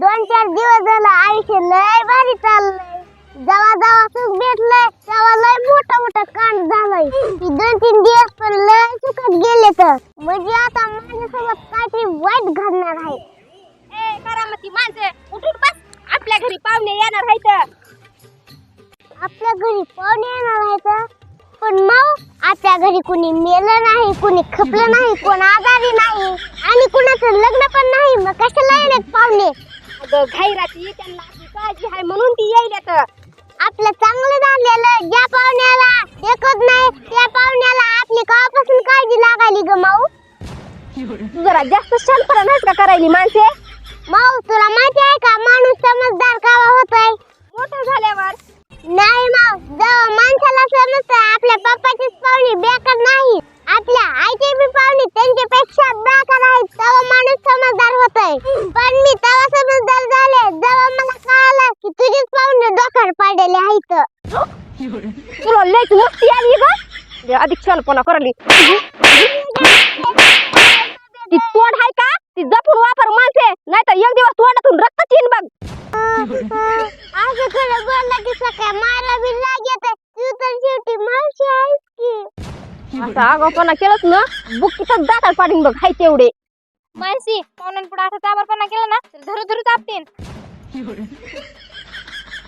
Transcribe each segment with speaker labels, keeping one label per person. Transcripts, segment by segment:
Speaker 1: दोन चार दिवस झालं आयुष्य लय भारी चाललंय. जेव्हा जेव्हा सुख भेटलंय तेव्हा लय मोठा मोठा कांड झालाय. ही दोन तीन दिवस पण लय सुखात गेले तर. म्हणजे आता माझ्यासोबत काहीतरी वाईट घडणार आहे.
Speaker 2: ए करामती माणसे उठून बस. आपल्या घरी पाहुणे येणार आहेत.
Speaker 1: आपल्या घरी पाहुणे येणार आहेत? पण मग आपल्या घरी कुणी मेलं नाही कुणी खपलं नाही कोण आजारी नाही आणि कुणाचं लग्न पण नाही. मग कशाला येण्यात पाहुणे?
Speaker 2: अगं त्यांना आपली काळजी आहे म्हणून ती येईल
Speaker 1: आपलं चांगलं झालेलं ज्या पाहुण्याला. एकच नाही त्या पाहुण्याला आपली कापासून काळजी लागायली ग माऊ.
Speaker 2: तू जरा जास्त शांतपणा नाहीस का करायली माणसे?
Speaker 1: माऊ तुला माहिती आहे का? माणूस समजदार कावा होतोय.
Speaker 2: मोठा झाल्यावर
Speaker 1: नाही माऊ जेव्हा माणसाला समजतं आपल्या पप्पाचीच पाहुणी बेकार नाही आपल्या आईचे बी पाहुणे त्यांच्यापेक्षा बेकार आहेत तेव्हा माणूस समजदार होतोय पण मी तेव्हा समजदार झाले जेव्हा मला कळालं की तुझेच पाहुणे डोक्यावर पडलेले आहेत
Speaker 2: तुला लयच मस्ती आली ग. अधिक शानपणा करायली. ती तोंड आहे का? ती जपून वापर माणसे. नाही तर एक दिवस तोंडातून रक्त येईन बघ.
Speaker 1: असं खरं बोलला की सकाळ मारा बी लागेल तू तर शेवटी मावशी आहेस की.
Speaker 2: असं आगाऊपणा केलंच ना बुक्कीतच दाखल पाडीन बघ हाय तेवढे.
Speaker 3: मानसी पाहुण्यांपुढे असं ताबरपणा केला ना तर धरू धरू तापतेन.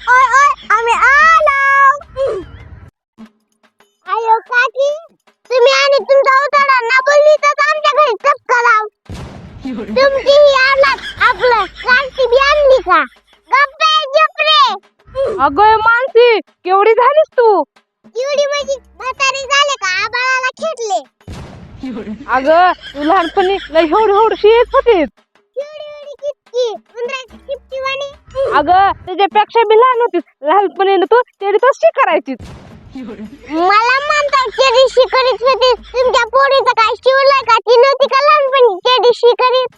Speaker 1: ओय ओय आम्ही आलो. आयो काकी. तुम्ही आणि तुमचा उतारा ना बोलली तर आमच्या घरी चपका लाव. तुमची ही आवलाद आपलं काष्टी बी आणली का? गप्पे जपरे
Speaker 2: अगं मानसी केवढी झालीस तू?
Speaker 1: एवढी माझी म्हातारी झाले का? आबाळाला खेटले
Speaker 2: अगं तू लहानपणी लय एवढी येत होतीस.
Speaker 1: एवढी एवढी कितकी? उंदराची वाणी
Speaker 2: अगं त्याच्यापेक्षा बी लहान होतीस. लहानपणी तू तेवढी तशी करायचीच
Speaker 1: मला म्हणतात चेडी शिकारीत होती. तुमच्या पोरीचं काय शिवलंय का? ती नव्हती का लहानपणी चेडी शिकारीत?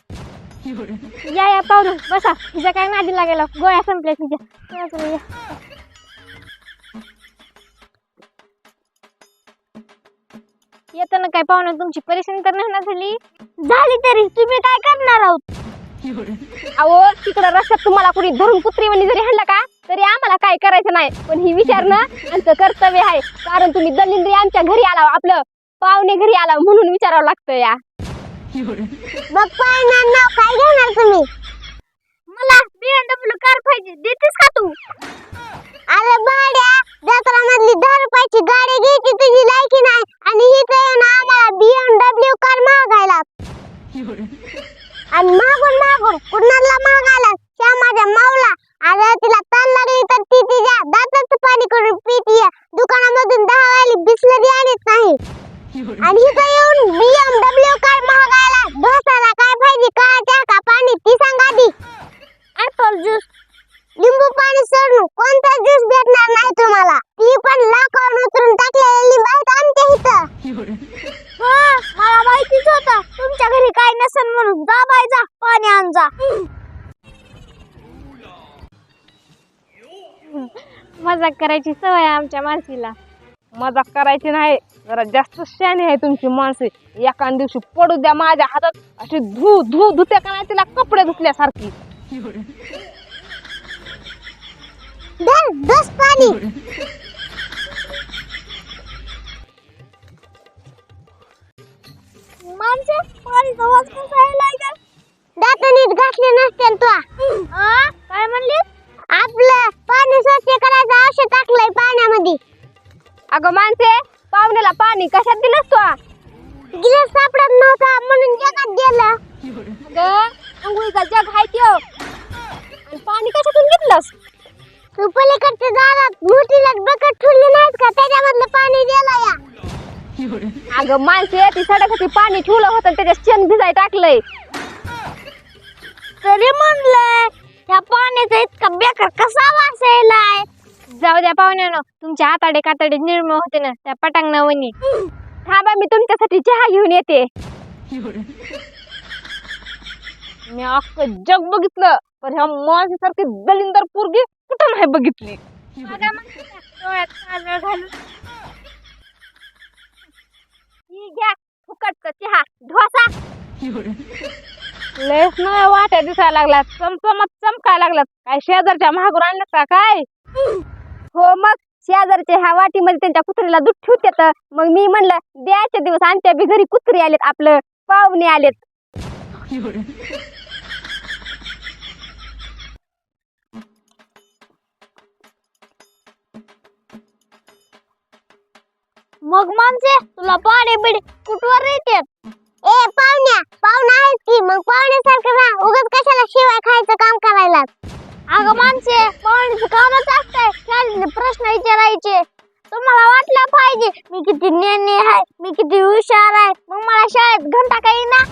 Speaker 3: या या पाहुणं बसा. तिच्या काय नादी लागेला गोळ्या संपल्या तिच्या. चला, चला, या. येताना काय पाहुणं? तुमची परेशानी तर नाही ना झाली?
Speaker 1: झाली तरी. तुम्ही काय करणार आहोत?
Speaker 2: अहो तिकडं रस्त्यात तुम्हाला कोणी धरून कुत्रीवाणी जरी हाणलं का तरी आम्हाला काय करायचं नाही. पण ही विचारणं आमचं कर्तव्य आहे. कारण तुम्ही दलिंद्री आमच्या घरी आला आपलं पाहुणे घरी आला म्हणून विचारावं लागतं या.
Speaker 1: मग पाहुण्या नाव काय घेणार तुम्ही?
Speaker 3: मला बीएमडब्ल्यू कार पाहिजे देतेस का तू
Speaker 1: अरे भाड्या जत्रामधली दहा रुपयाची गाडी घ्यायची तुझी लायकी नाही आणि हिथं येऊन आम्हाला बीएमडब्ल्यू कार मागायला आणि मागून मागून कुणाला मागायला त्या माझ्या माऊला अरे तिला ताण लागली तर ती तिच्या दाताचं पाणी करून पितीये दुकानामधून दहा वाली बिस्लरी आणत नाही आणि इथं येऊन बीएमडब्ल्यू कार मागायला ढोसाला काय पाहिजे काय चहा का पाणी ती सांग आधी ऍपल ज्यूस लिंबू पाणी सोडून कोणता ज्यूस भेटणार नाही तुम्हाला ती पण लाखावरून उतरून टाकलेले लिंब आहेत आमच्या इथं हो मला माहितीच होतं तुमच्या घरी काय नसेल म्हणून जा बाई जा पाणी आण जा
Speaker 3: मजाक करायची सवय आहे आमच्या मानसीला
Speaker 2: मजाक करायची नाही जरा जास्त शहाणी आहे तुमची माणसे. एका दिवशी पडू द्या माझ्या हातात अशी धू धू धुत्या का नाही तिला कपडे धुतल्यासारखी.
Speaker 1: धर दस पाणी. माणसे पाणीचा वास कसा यायला दात नीट घासले नसते तू. काय म्हणली आपलं पाणी स्वच्छ करायचं औषध टाकलंय पाण्यामध्ये.
Speaker 2: अगं माणसे पाहुण्याला पाणी कशात दिलंस तू
Speaker 1: गिलास सापडत नव्हता म्हणून जगात गेलं.
Speaker 2: अगं अंघोळीचा जग हाय त्यो. आणि पाणी कशातून घेतलंस?
Speaker 1: तू पलीकडच्या दारात मोठीला बकट ठेवली नाहीत का? त्याच्यामधलं पाणी दिलं या.
Speaker 2: अगं माणसे ती सडासाठी पाणी ठेवलं होतं त्याच्यात शेण भिजाय टाकलंय.
Speaker 1: तरी म्हणलंय त्या पाण्याचा इतका बेकार कसा वास यायलाय
Speaker 3: जाऊ द्या पाहुण्यानं तुमच्या आताडे कातडे निर्मळ होते ना त्या पटांगणावणी
Speaker 2: थांबा मी तुमच्यासाठी चहा घेऊन येते. मी अख्खं जग बघितलं पण ह्या माणसासारखी दलिंदर पोरगी कुठं नाही बघितली?
Speaker 3: बघा मग तिच्या डोळ्यात काजळ घालून.
Speaker 2: ही घ्या फुकटचा चहा ढोसा. लयच नव्या वाट्या दिसायला लागल्यात. चमचमत चमकायला लागल्यात. काय शेजारच्या महागून आणलं का काय? हो मग शेजारच्या ह्या वाटीमध्ये त्यांच्या कुत्रीला दूध ठेवतात मग मी म्हणलं द्यायचे दिवस आमच्या बी घरी कुत्री आलेत आपलं. पाहुणे आलेत.
Speaker 1: मग माणसे तुला पाणी बिडी कुठवर येतात ए पाहुण्या. पाहुणा आहेस की. मग पाहुण्यासारखं राहा. उगाच कशाला शिवाय खायचं काम करायला? अगं माणसे पाहुण्याचं कामच असतंय. शाळेतले प्रश्न विचारायचे. तुम्हाला वाटलं पाहिजे. मी किती नेणे आहे. मी किती हुशार आहे. मग मला शाळेत घंटा काही ना?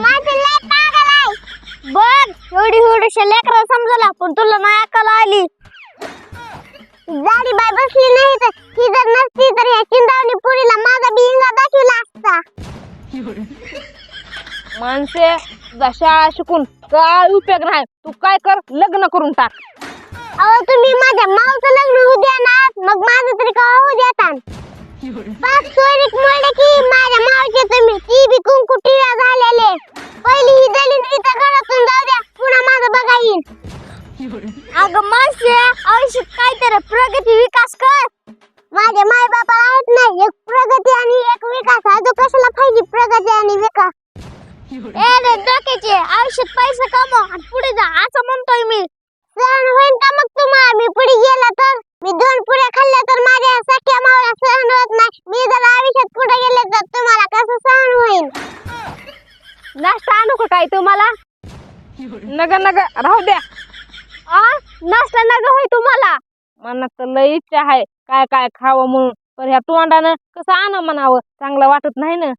Speaker 1: माझं लय पागल आहे. एवढी एवढीशा लेकरं समजला पण तुला नाही अक्कल आली. जाडी बाय बसली नाही तर ही जर नसती तर या चिंदावणी पुरीला माझा बिंगा दाखविला असता.
Speaker 2: माणसे शाळा शिकून काय उपयोग नाही. तू काय कर लग्न करून टाक.
Speaker 1: अहो तुम्ही माझ्या मावचं लग्न होऊ द्या ना. मग माझं तरी का होऊ देता पाच सोयरीक म्हणले की माझ्या मावचे ए डोक्याचे आयुष्यात पैसे कमव आणि पुढे जा असं म्हणतोय मी. सहन होईल का मग तुम्हाला? मी पुढे गेला तर? मी दोन पुऱ्या खाल्ल्या तर माझ्या सख्या मावळ्या सहन होत नाही. मी जर आयुष्यात पुढे गेले तर तुम्हाला कसं सहन होईल?
Speaker 2: नाश्ता आणू का काय तुम्हाला? नग नग राहू द्या. आ? नाश्ता नग होय तुम्हाला? मनात तर लय इच्छा आहे. काय काय खावं म्हणून. पण ह्या तोंडानं कसं आणा म्हणावं? चांगलं वाटत नाही ना?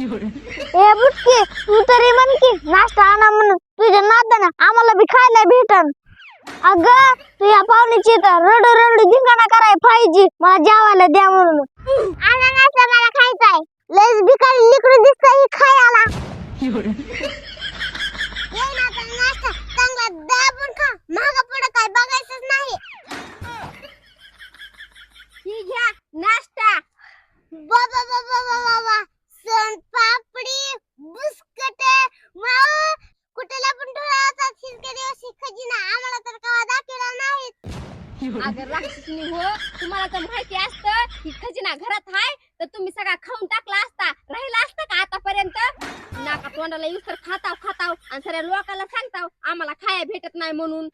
Speaker 1: ए बुटके तू तरी म्हण की नाश्ता आणा म्हणून. तुझ्या नादानं आम्हाला बी खायला भेटन. अगं तू या पाहुण्याची तर रडू रडू धिंगाणा कराय पाहिजे. मला जेवायला द्या म्हणून. आणा नाश्ता मला खायचा आहे लस भिकारी लिकडू दिसतं ही खायला. ये ना आता नाश्ता. चांगला दाबून खा. महाग पुढे काय बघायचंच नाही
Speaker 2: ही घ्या नाश्ता
Speaker 1: बाबा बाबा बाबा बाबा सोन पापडी बुसकटे माऊ कुठेला पण डोळ्याचा शिरके दिवस खजिना आम्हाला तर कवा दाखवला नाही
Speaker 2: राक्षसनी हो तुम्हाला तर माहिती असतं की खजिना घरात हाय तर तुम्ही सगळा खाऊन टाकला असता. राहिला असता का आतापर्यंत? नाका तोंडाला युसर खाताव खाताव आणि सगळ्या लोकांना सांगताव आम्हाला खाया भेटत नाही म्हणून.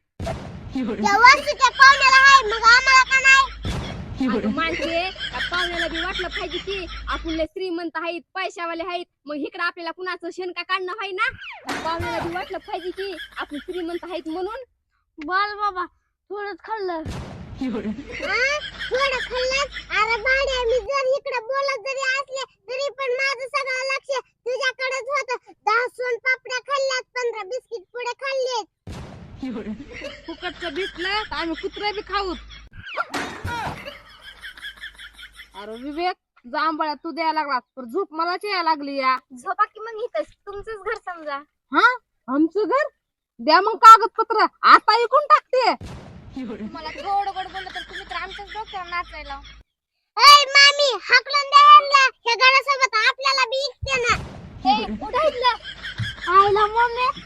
Speaker 1: पाहुण्याला मग आम्हाला का नाही?
Speaker 2: माणसे पाहुण्याला बी वाटलं पाहिजे की आपण श्रीमंत आहेत पैशावाले आहेत मग इकडं आपल्याला कुणाचं शेणका काढणं आहे ना? पाहुण्याला बी वाटलं पाहिजे की आपण श्रीमंत आहेत म्हणून.
Speaker 1: बोल बाबा थोडंच खाल्लं. थोडं खाल्लं अरे भाड्या मी जर इकडे बोलत जरी असले तरी पण माझं सगळं लक्ष तुझ्याकडेच होतं. दहा सोन पापड्या खाल्ल्यात पंधरा बिस्किट पुढे खाल्लेत.
Speaker 2: फुकटचं भेटलं तर आम्ही कुत्रे बी खाऊ. अरे विवेक जांभळ्या तू द्यायला लागला तर झोप मलाच यायला लागली या.
Speaker 3: झोपा की मग इथंच तुमचंच घर समजा.
Speaker 2: हा? आमचं घर? द्या मग कागदपत्र. आता ऐकून टाकते.
Speaker 3: मला थोडं गोड बोललं तर तुम्ही तर आमच्याच डोक्यावर नाचायला
Speaker 1: ऐ मामी हाकलून द्या ह्या गाण्यासोबत आपल्याला बी इकते ना.
Speaker 3: हे उठायचं
Speaker 1: आईला मम्मी.